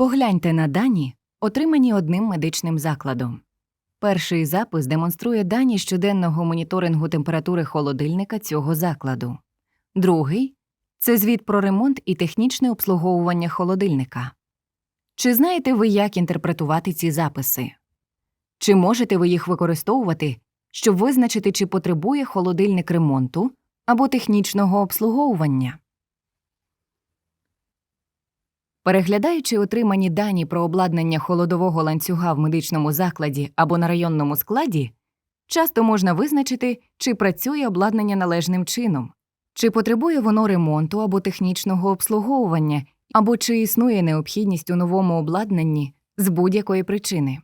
Погляньте на дані, отримані одним медичним закладом. Перший запис демонструє дані щоденного моніторингу температури холодильника цього закладу. Другий це звіт про ремонт і технічне обслуговування холодильника. Чи знаєте ви, як інтерпретувати ці записи? Чи можете ви їх використовувати, щоб визначити, чи потребує холодильник ремонту або технічного обслуговування? Переглядаючи отримані дані про обладнання холодового ланцюга в медичному закладі або на районному складі, часто можна визначити, чи працює обладнання належним чином, чи потребує воно ремонту або технічного обслуговування, або чи існує необхідність у новому обладнанні з будь-якої причини.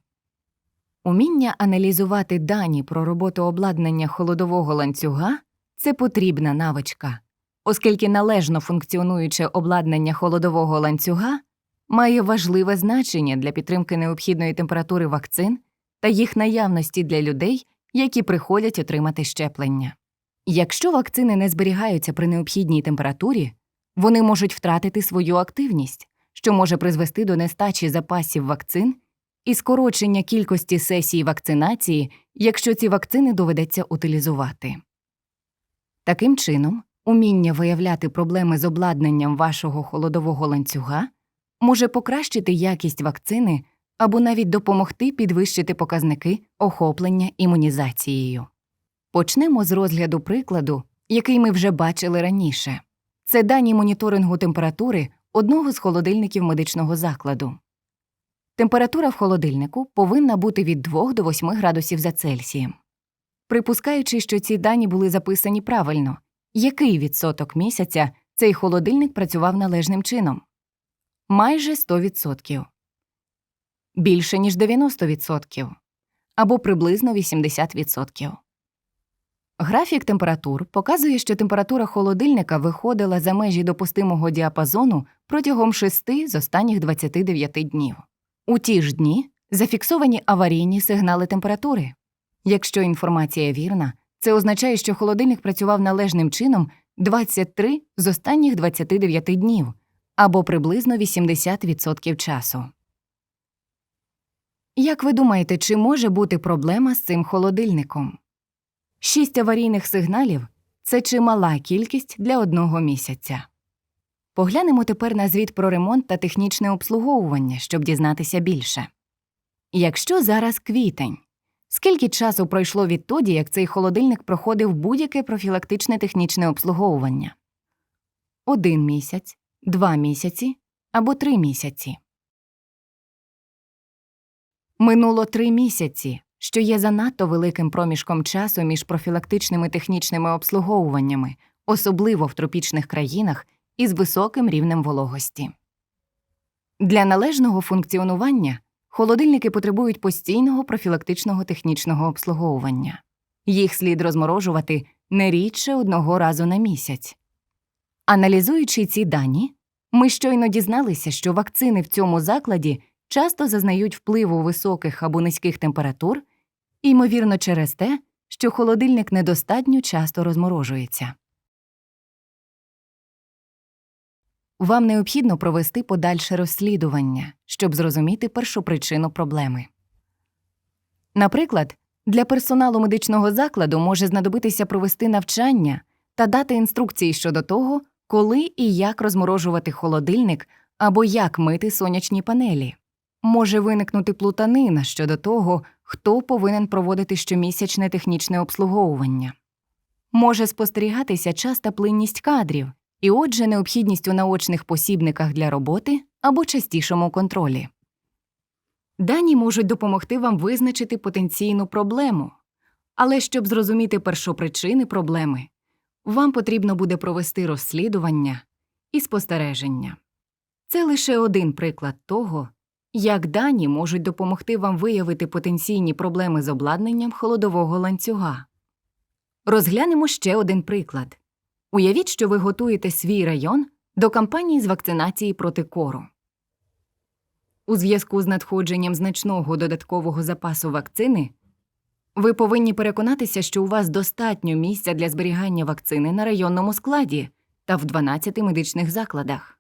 Уміння аналізувати дані про роботу обладнання холодового ланцюга це потрібна навичка, оскільки належно функціонуюче обладнання холодового ланцюга має важливе значення для підтримки необхідної температури вакцин та їх наявності для людей, які приходять отримати щеплення. Якщо вакцини не зберігаються при необхідній температурі, вони можуть втратити свою активність, що може призвести до нестачі запасів вакцин і скорочення кількості сесій вакцинації, якщо ці вакцини доведеться утилізувати. Таким чином, уміння виявляти проблеми з обладнанням вашого холодового ланцюга може покращити якість вакцини або навіть допомогти підвищити показники охоплення імунізацією. Почнемо з розгляду прикладу, який ми вже бачили раніше. Це дані моніторингу температури одного з холодильників медичного закладу. Температура в холодильнику повинна бути від 2 до 8 градусів за Цельсієм. Припускаючи, що ці дані були записані правильно, який відсоток місяця цей холодильник працював належним чином? Майже 100%. Більше ніж 90%. Або приблизно 80%. Графік температур показує, що температура холодильника виходила за межі допустимого діапазону протягом 6 з останніх 29 днів. У ті ж дні зафіксовані аварійні сигнали температури. Якщо інформація вірна, це означає, що холодильник працював належним чином 23 з останніх 29 днів або приблизно 80% часу. Як ви думаєте, чи може бути проблема з цим холодильником? Шість аварійних сигналів це чимала кількість для одного місяця. Поглянемо тепер на звіт про ремонт та технічне обслуговування, щоб дізнатися більше. Якщо зараз квітень, скільки часу пройшло відтоді, як цей холодильник проходив будь-яке профілактичне технічне обслуговування? Один місяць, два місяці або три місяці. Минуло три місяці, що є занадто великим проміжком часу між профілактичними технічними обслуговуваннями, особливо в тропічних країнах із високим рівнем вологості. Для належного функціонування холодильники потребують постійного профілактичного технічного обслуговування. Їх слід розморожувати не рідше одного разу на місяць. Аналізуючи ці дані, ми щойно дізналися, що вакцини в цьому закладі часто зазнають впливу високих або низьких температур, ймовірно, через те, що холодильник недостатньо часто розморожується. Вам необхідно провести подальше розслідування, щоб зрозуміти першопричину проблеми. Наприклад, для персоналу медичного закладу може знадобитися провести навчання та дати інструкції щодо того, коли і як розморожувати холодильник або як мити сонячні панелі. Може виникнути плутанина щодо того, хто повинен проводити щомісячне технічне обслуговування. Може спостерігатися часта плинність кадрів, і отже, необхідність у наочних посібниках для роботи або частішому контролі. Дані можуть допомогти вам визначити потенційну проблему, але щоб зрозуміти першопричини проблеми, вам потрібно буде провести розслідування і спостереження. Це лише один приклад того, як дані можуть допомогти вам виявити потенційні проблеми з обладнанням холодового ланцюга. Розглянемо ще один приклад. Уявіть, що ви готуєте свій район до кампанії з вакцинації проти кору. У зв'язку з надходженням значного додаткового запасу вакцини ви повинні переконатися, що у вас достатньо місця для зберігання вакцини на районному складі та в 12 медичних закладах.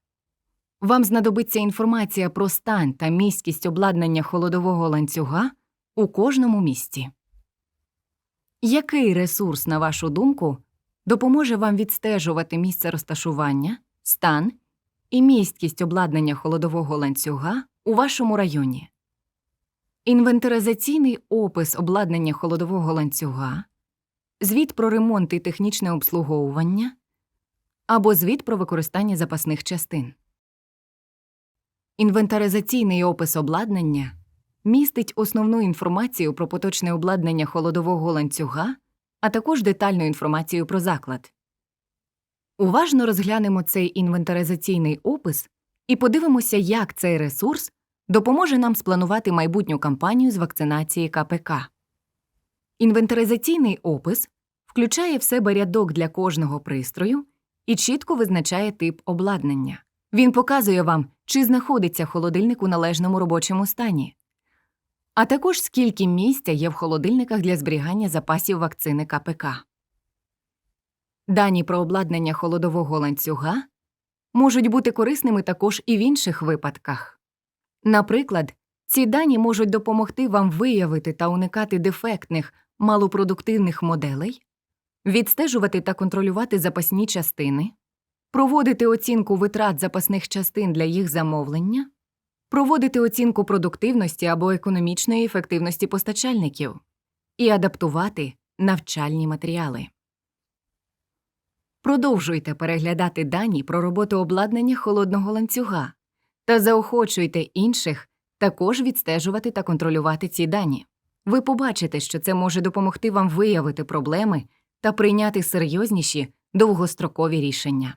Вам знадобиться інформація про стан та місткість обладнання холодового ланцюга у кожному місті. Який ресурс, на вашу думку, допоможе вам відстежувати місце розташування, стан і місткість обладнання холодового ланцюга у вашому районі? Інвентаризаційний опис обладнання холодового ланцюга, звіт про ремонт і технічне обслуговування або звіт про використання запасних частин. Інвентаризаційний опис обладнання містить основну інформацію про поточне обладнання холодового ланцюга, а також детальну інформацію про заклад. Уважно розглянемо цей інвентаризаційний опис і подивимося, як цей ресурс допоможе нам спланувати майбутню кампанію з вакцинації КПК. Інвентаризаційний опис включає в себе рядок для кожного пристрою і чітко визначає тип обладнання. Він показує вам, чи знаходиться холодильник у належному робочому стані, а також скільки місця є в холодильниках для зберігання запасів вакцини КПК. Дані про обладнання холодового ланцюга можуть бути корисними також і в інших випадках. Наприклад, ці дані можуть допомогти вам виявити та уникати дефектних малопродуктивних моделей, відстежувати та контролювати запасні частини, проводити оцінку витрат запасних частин для їх замовлення, проводити оцінку продуктивності або економічної ефективності постачальників і адаптувати навчальні матеріали. Продовжуйте переглядати дані про роботу обладнання холодного ланцюга та заохочуйте інших також відстежувати та контролювати ці дані. Ви побачите, що це може допомогти вам виявити проблеми та прийняти серйозніші довгострокові рішення.